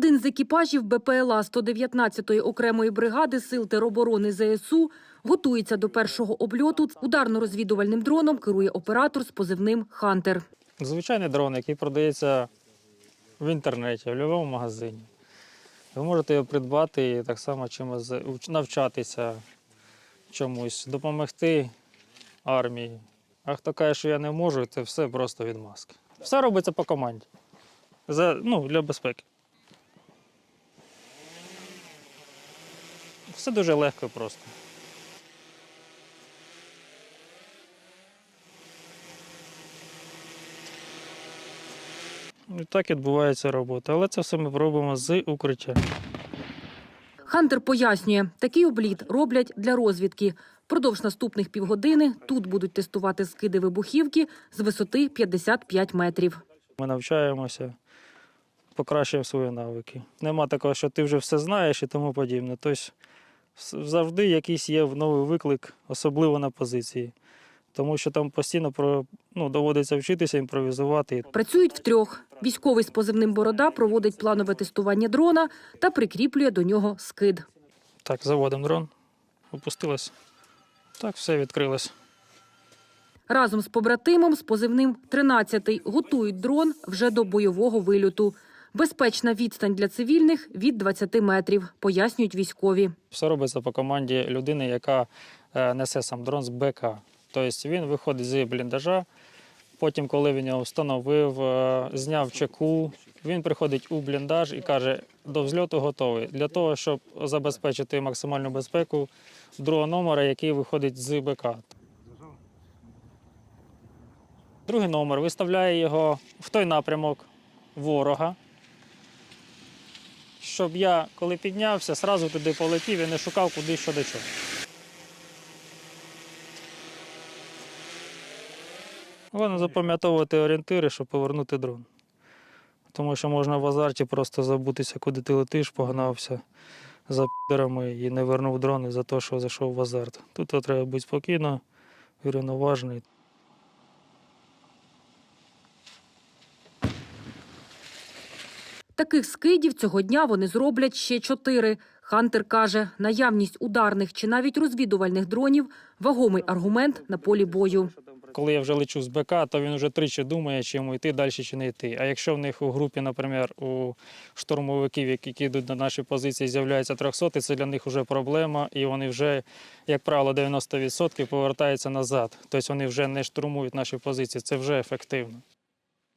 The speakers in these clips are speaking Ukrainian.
Один з екіпажів БПЛА 119-ї окремої бригади сил тероборони ЗСУ готується до першого обльоту. Ударно-розвідувальним дроном керує оператор з позивним «Хантер». Звичайний дрон, який продається в інтернеті, в будь-якому магазині. Ви можете його придбати і так само чимось навчатися чомусь, допомогти армії. А хто каже, що я не можу, це все просто відмазки. Все робиться по команді. За, ну, для безпеки. Все дуже легко і просто. І так відбувається робота. Але це все ми робимо з укриття. Хантер пояснює, такий обліт роблять для розвідки. Продовж наступних півгодини тут будуть тестувати скиди вибухівки з висоти 55 метрів. Ми навчаємося, покращуємо свої навики. Нема такого, що ти вже все знаєш і тому подібне. Тобто завжди якийсь є новий виклик, особливо на позиції. Тому що там постійно про, ну, доводиться вчитися, імпровізувати. Працюють втрьох. Військовий з позивним «Борода» проводить планове тестування дрона та прикріплює до нього скид. Так, заводимо дрон, опустилось. Так, все відкрилось. Разом з побратимом з позивним «13» готують дрон вже до бойового вильоту. Безпечна відстань для цивільних від 20 метрів, пояснюють військові. Все робиться по команді людини, яка е, несе сам дрон з БК. Тобто він виходить з бліндажа. Потім, коли він його встановив, е, зняв чеку, він приходить у бліндаж і каже, до взльоту готовий. Для того, щоб забезпечити максимальну безпеку другого номера, який виходить з БК. Другий номер виставляє його в той напрямок ворога, щоб я, коли піднявся, одразу туди полетів і не шукав, куди що до чого. Головне запам'ятовувати орієнтири, щоб повернути дрон. Тому що можна в азарті просто забутися, куди ти летиш, погнався за підерами і не вернув дрон із-за того, що зайшов в азарт. Тут треба бути спокійно, врівноважений. Таких скидів цього дня вони зроблять ще чотири. Хантер каже, наявність ударних чи навіть розвідувальних дронів – вагомий аргумент на полі бою. Коли я вже лечу з БК, то він вже тричі думає, чи йому йти далі, чи не йти. А якщо в них у групі, наприклад, у штурмовиків, які йдуть на наші позиції, з'являється 300, це для них вже проблема, і вони вже, як правило, 90% повертаються назад. Тобто вони вже не штурмують наші позиції, це вже ефективно.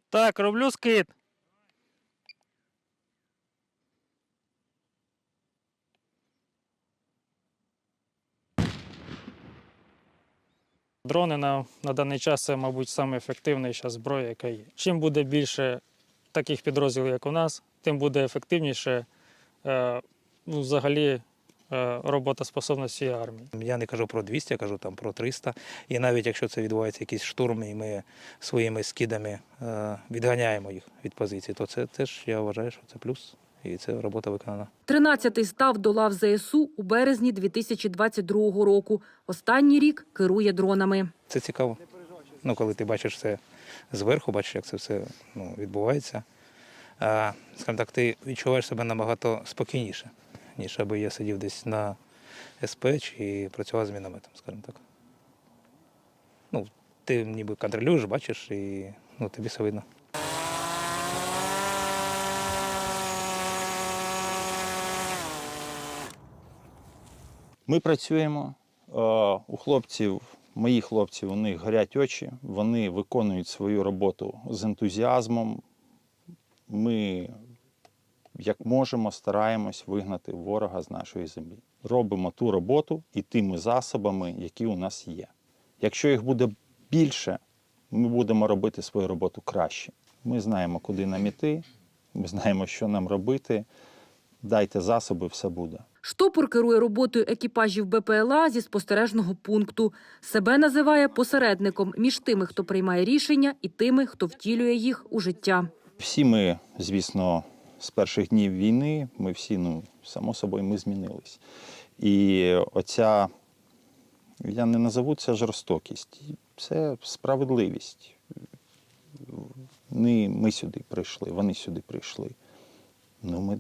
Так, роблю скид. Дрони на, на даний час це, мабуть, саме ефективна зараз зброя, яка є. Чим буде більше таких підрозділів, як у нас, тим буде ефективніше е, ну, взагалі е, роботоспособність армії. Я не кажу про 200, я кажу там про 300. І навіть якщо це відбувається якийсь штурм, і ми своїми скидами е, відганяємо їх від позиції, то це теж я вважаю, що це плюс. І це робота виконана. 13-й став до лав ЗСУ у березні 2022 року. Останній рік керує дронами. Це цікаво. Ну, коли ти бачиш це зверху, бачиш, як це все ну, відбувається. А, скажімо так, ти відчуваєш себе набагато спокійніше, ніж аби я сидів десь на СП чи працював з мінометом, скажімо так. Ну, ти ніби контролюєш, бачиш, і ну, тобі все видно. Ми працюємо. е, У хлопців, моїх хлопців, у них горять очі, вони виконують свою роботу з ентузіазмом. Ми, як можемо, стараємось вигнати ворога з нашої землі. Робимо ту роботу і тими засобами, які у нас є. Якщо їх буде більше, ми будемо робити свою роботу краще. Ми знаємо, куди нам іти, ми знаємо, що нам робити. Дайте засоби, все буде. Штопор керує роботою екіпажів БПЛА зі спостережного пункту. Себе називає посередником між тими, хто приймає рішення, і тими, хто втілює їх у життя. Всі ми, звісно, з перших днів війни, ми всі, ну, само собою, ми змінились. І оця, я не назову це жорстокість, це справедливість. Ми сюди прийшли, вони сюди прийшли. Ну, ми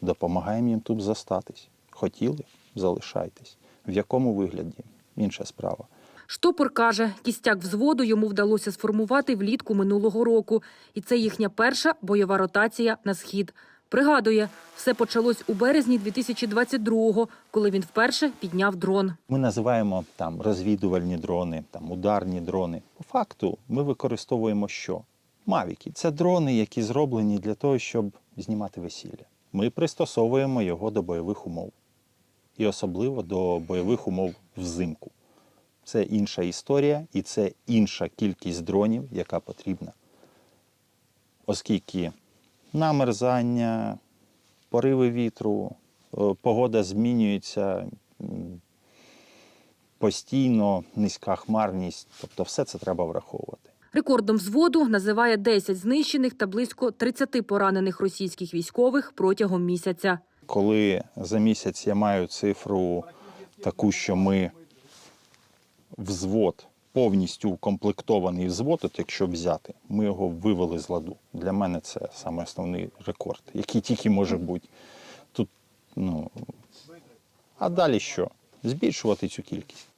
допомагаємо їм тут застатись. Хотіли, залишайтесь. В якому вигляді? Інша справа. Штопор каже, кістяк взводу йому вдалося сформувати влітку минулого року. І це їхня перша бойова ротація на схід. Пригадує, все почалось у березні 2022-го, коли він вперше підняв дрон. Ми називаємо там розвідувальні дрони, там ударні дрони. По факту ми використовуємо що? Мавіки. Це дрони, які зроблені для того, щоб знімати весілля. Ми пристосовуємо його до бойових умов. І особливо до бойових умов взимку. Це інша історія і це інша кількість дронів, яка потрібна. Оскільки намерзання, пориви вітру, е, погода змінюється постійно, низька хмарність, тобто все це треба враховувати. Рекордом взводу називає 10 знищених та близько 30 поранених російських військових протягом місяця. Коли за місяць я маю цифру таку, що ми взвод, повністю укомплектований взвод, от якщо взяти, ми його вивели з ладу. Для мене це саме основний рекорд, який тільки може бути. Тут, ну, а далі що? Збільшувати цю кількість.